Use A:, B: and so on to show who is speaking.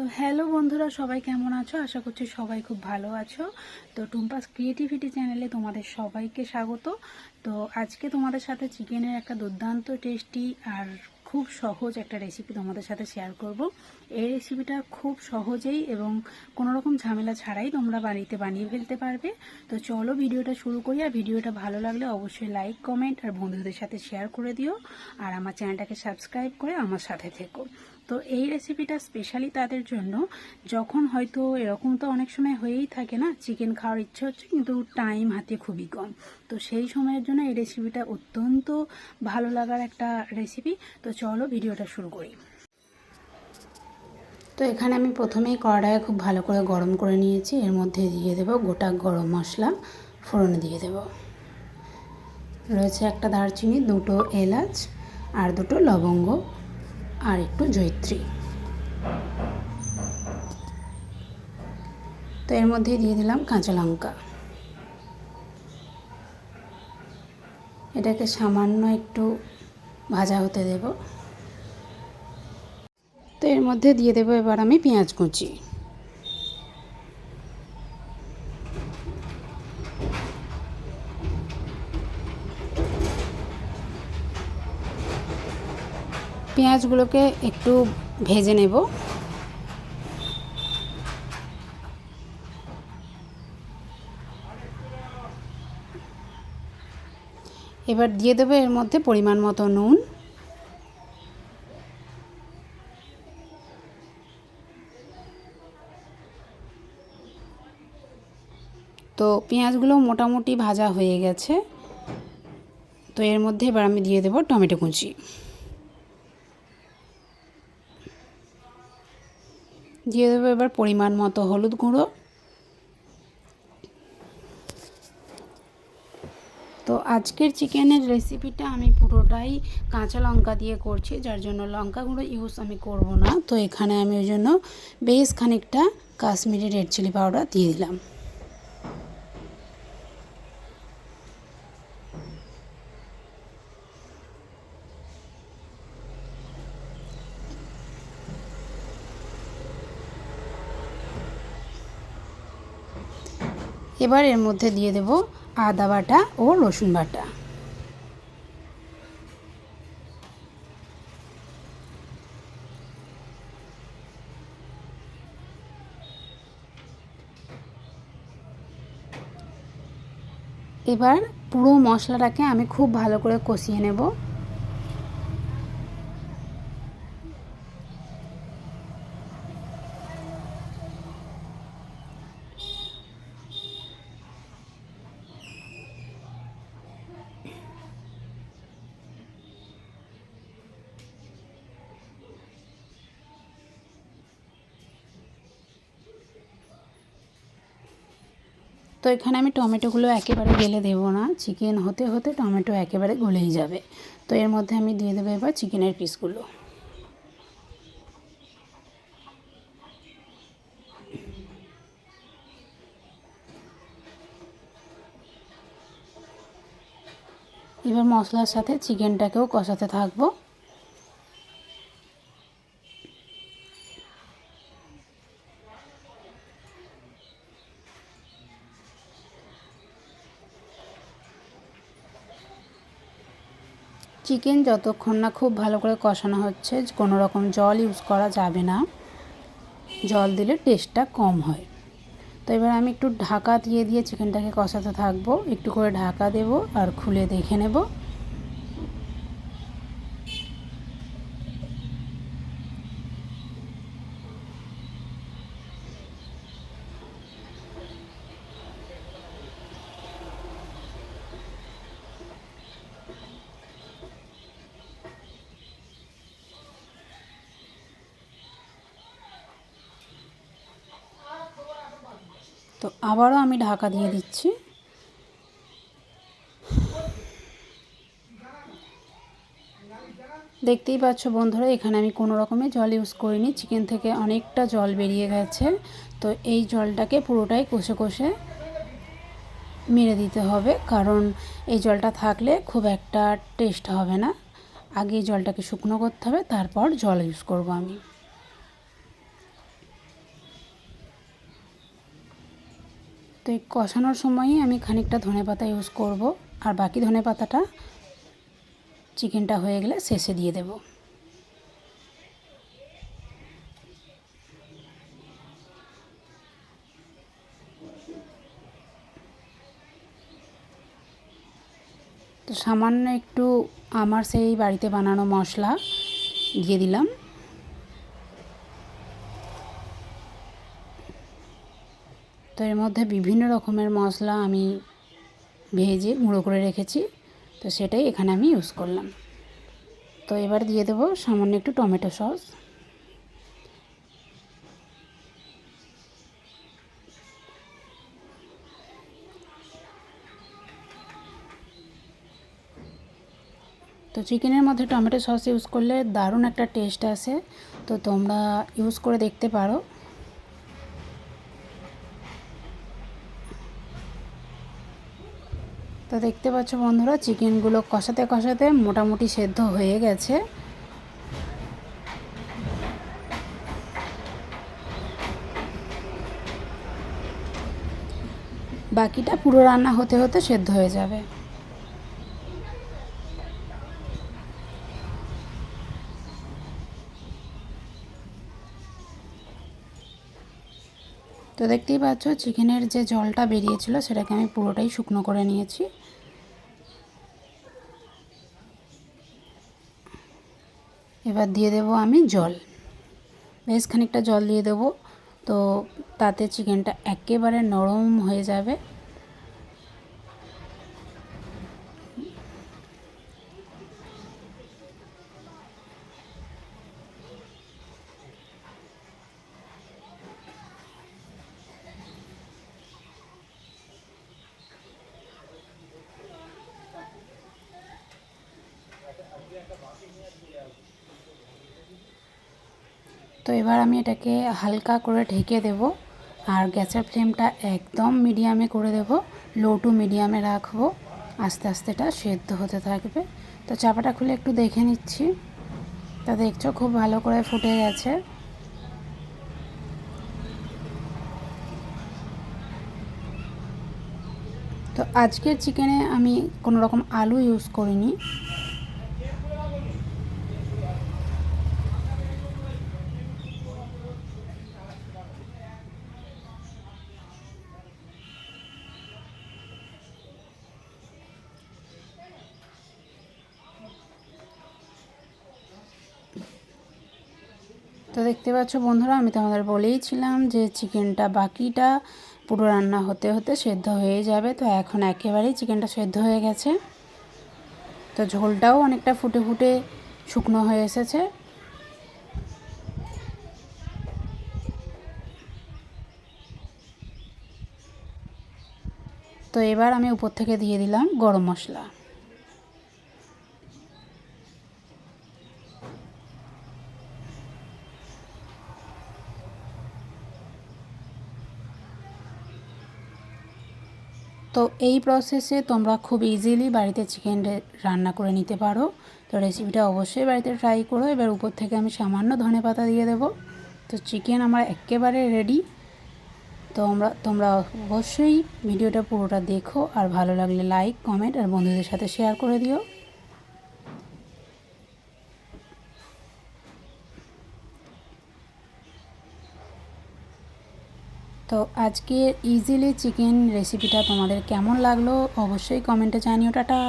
A: তো হ্যালো বন্ধুরা, সবাই কেমন আছো? আশা করছি সবাই খুব ভালো আছো। তো টুম্পাস ক্রিয়েটিভিটি চ্যানেলে তোমাদের সবাইকে স্বাগত। তো আজকে তোমাদের সাথে চিকেনের একটা দুর্দান্ত টেস্টি আর খুব সহজ একটা রেসিপি তোমাদের সাথে শেয়ার করব। এই রেসিপিটা খুব সহজেই এবং কোনো রকম ঝামেলা ছাড়াই তোমরা বাড়িতে বানিয়ে ফেলতে পারবে। তো চলো ভিডিওটা শুরু করি। আর ভিডিওটা ভালো লাগলে অবশ্যই লাইক কমেন্ট আর বন্ধুদের সাথে শেয়ার করে দিও। আর আমার চ্যানেলটাকে সাবস্ক্রাইব করে আমার সাথে থেকো। তো এই রেসিপিটা স্পেশালি তাদের জন্য, যখন হয়তো এরকম তো অনেক সময় হয়েই থাকে না চিকেন খাওয়ার ইচ্ছে হচ্ছে, কিন্তু টাইম হাতে খুবই কম। তো সেই সময়ের জন্য এই রেসিপিটা অত্যন্ত ভালো লাগার একটা রেসিপি তো চলো ভিডিওটা শুরু করি। তো এখানে আমি প্রথমেই কড়াইয়ে খুব ভালো করে গরম করে নিয়েছি। এর মধ্যে দিয়ে দেব গোটা গরম মশলা, ফোড়নে দিয়ে দেব। রয়েছে একটা দারচিনি, দুটো এলাচ, আর দুটো লবঙ্গ। আর একটু জৈত্রী তো এর মধ্যেই দিয়ে দিলাম কাঁচা লঙ্কা। এটাকে সামান্য একটু ভাজা হতে দেব। তো এর মধ্যে দিয়ে দেবো এবার আমি পেঁয়াজ কুচি। পেঁয়াজগুলোকে একটু ভেজে নেব। এবার দিয়ে দেবো এর মধ্যে পরিমাণ মতো নুন। তো পেঁয়াজগুলো মোটামুটি ভাজা হয়ে গেছে। তো এর মধ্যে এবার আমি দিয়ে দেবো টমেটো কুচি। দিয়ে দেবো এবার পরিমাণ মতো হলুদ গুঁড়ো। তো আজকের চিকেনের রেসিপিটা আমি পুরোটাই কাঁচা লঙ্কা দিয়ে করছি, যার জন্য লঙ্কা গুঁড়ো ইউজ আমি করব না। তো এখানে আমি ওই জন্য বেশ খানিকটা কাশ্মীরি রেড চিলি পাউডার দিয়ে দিলাম। এবার এর মধ্যে দিয়ে দেব আদা বাটা ও রসুন বাটা। এবার পুরো মশলাটাকে আমি খুব ভালো করে কষিয়ে নেব। তো এখানে আমি টমেটোগুলো একেবারে গেলে দেবো না। চিকেন হতে হতে টমেটো একেবারে গলেই যাবে। তো এর মধ্যে আমি দিয়ে দেবো এবার চিকেনের পিসগুলো। এবার মশলার সাথে চিকেনটাকেও কষাতে থাকব। চিকেন যতক্ষণ না খুব ভালো করে কষানো হচ্ছে কোনো রকম জল ইউজ করা যাবে না। জল দিলে টেস্টটা কম হয়। তো এবার আমি একটু ঢাকা দিয়ে দিয়ে চিকেনটাকে কষাতে থাকব। একটু করে ঢাকা দেব আর খুলে দেখে নেব। তো আবারও আমি ঢাকা দিয়ে দিচ্ছি। দেখতেই পাচ্ছ বন্ধুরা, এখানে আমি কোনো রকমের জল ইউজ করিনি। চিকেন থেকে অনেকটা জল বেরিয়ে গেছে। তো এই জলটাকে পুরোটাই কষে কষে মেরে দিতে হবে, কারণ এই জলটা থাকলে খুব একটা টেস্ট হবে না। আগে জলটাকে শুকনো করতে হবে, তারপর জল ইউজ করব আমি। তো এই কষানোর সময়ই আমি খানিকটা ধনে পাতা ইউজ করব। আর বাকি ধনে পাতাটা চিকেনটা হয়ে গেলে শেষে দিয়ে দেব। তো সামান্য একটু আমার সেই বাড়িতে বানানো মশলা দিয়ে দিলাম। তো এর মধ্যে বিভিন্ন রকমের মশলা আমি ভেজে গুঁড়ো করে রেখেছি। তো সেটাই এখানে আমি ইউজ করলাম। তো এবার দিয়ে দেবো সামান্য একটু টমেটো সস। তো চিকেনের মধ্যে টমেটো সস ইউজ করলে দারুণ একটা টেস্ট আসে। তো তোমরা ইউজ করে দেখতে পারো। তো দেখতে পাচ্ছ বন্ধুরা, চিকেনগুলো কষাতে কষাতে মোটামুটি সেদ্ধ হয়ে গেছে। বাকিটা পুরো রান্না হতে হতে সেদ্ধ হয়ে যাবে। তো দেখতেই পাচ্ছ, চিকেনের যে জলটা বেরিয়েছিল সেটাকে আমি পুরোটাই শুকনো করে নিয়েছি। এবার দিয়ে দেব আমি জল। বেশ খানিকটা জল দিয়ে দেবো, তো তাতে চিকেনটা একেবারে নরম হয়ে যাবে। তো এবার আমি এটাকে হালকা করে ঢেকে দেব আর গ্যাসের ফ্লেমটা একদম মিডিয়ামে করে দেব লো টু মিডিয়ামে রাখব। আস্তে আস্তে এটা সেদ্ধ হতে থাকবে। তো চাপাটা খুলে একটু দেখে নিচ্ছি। তা দেখছ খুব ভালো করে ফুটে গেছে। তো আজকের চিকেনে আমি কোনো রকম আলু ইউজ করিনি। তো দেখতে পাচ্ছ বন্ধুরা, আমি তোমাদের বলেইছিলাম যে চিকেনটা বাকিটা পুরো রান্না হতে হতে সেদ্ধ হয়ে যাবে। তো এখন একেবারেই চিকেনটা সেদ্ধ হয়ে গেছে। তো ঝোলটাও অনেকটা ফুটে ফুটে শুকনো হয়ে এসেছে। তো এবার আমি উপর থেকে দিয়ে দিলাম গরম মশলা। তো এই প্রসেসে তোমরা খুব ইজিলি বাড়িতে চিকেন রান্না করে নিতে পারো। তো রেসিপিটা অবশ্যই বাড়িতে ট্রাই করো। এবার উপর থেকে আমি সামান্য ধনে পাতা দিয়ে দেবো। তো চিকেন আমার একেবারে রেডি তো আমরা, তোমরা অবশ্যই ভিডিওটা পুরোটা দেখো। আর ভালো লাগলে লাইক কমেন্ট আর বন্ধুদের সাথে শেয়ার করে দিও। তো আজকে ইজিলি চিকেন রেসিপিটা তোমাদের কেমন লাগল? অবশ্যই কমেন্টে জানিও টাটা।